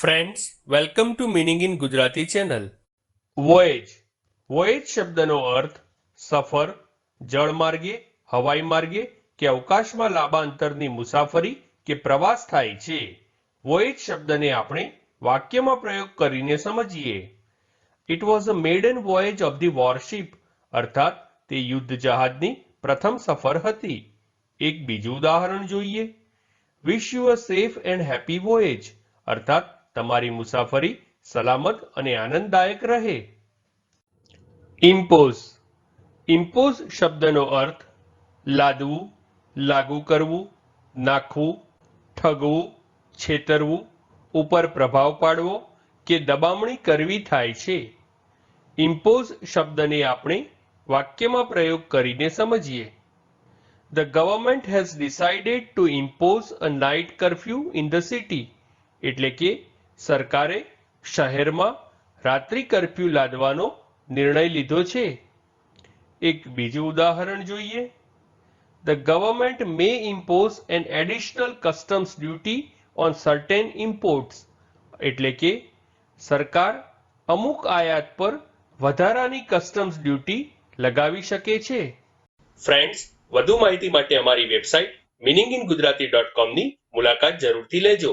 Friends welcome to meaning in Gujarati channel voyage voyage શબ્દનો અર્થ સફર, જળમાર્ગે, હવાઈ માર્ગે કે અવકાશમાં લાંબા અંતરની મુસાફરી કે પ્રવાસ થાય છે. વોયેજ શબ્દને આપણે વાક્યમાં પ્રયોગ કરીને સમજીએ. It was a maiden voyage of the warship અર્થાત તે યુદ્ધ જહાજની પ્રથમ સફર હતી. એક બીજું ઉદાહરણ જોઈએ. Wish you a safe and happy voyage અર્થાત તમારી મુસાફરી સલામત અને આનંદદાયક રહે. ઇમ્પોઝ ઇમ્પોઝ શબ્દનો અર્થ લાદવું, લાગુ કરવું, નાખવું, ઠગવું, છેતરવું, ઉપર પ્રભાવ પાડવો કે દબામણી કરવી થાય છે. ઇમ્પોઝ શબ્દને આપણે વાક્યમાં પ્રયોગ કરીને સમજીએ. The government has decided to impose a night curfew in the city એટલે કે સરકારે શહેરમાં રાત્રિ કર્ફ્યુ લાદવાનો નિર્ણય લીધો છે. એક બીજું ઉદાહરણ જોઈએ. The government may impose an additional customs duty on certain imports એટલે કે સરકાર અમુક આયાત પર વધારાની કસ્ટમ્સ ડ્યુટી લગાવી શકે છે. ફ્રેન્ડ્સ વધુ માહિતી માટે અમારી website meaning in Gujarati dot કોમની મુલાકાત જરૂરથી લેજો.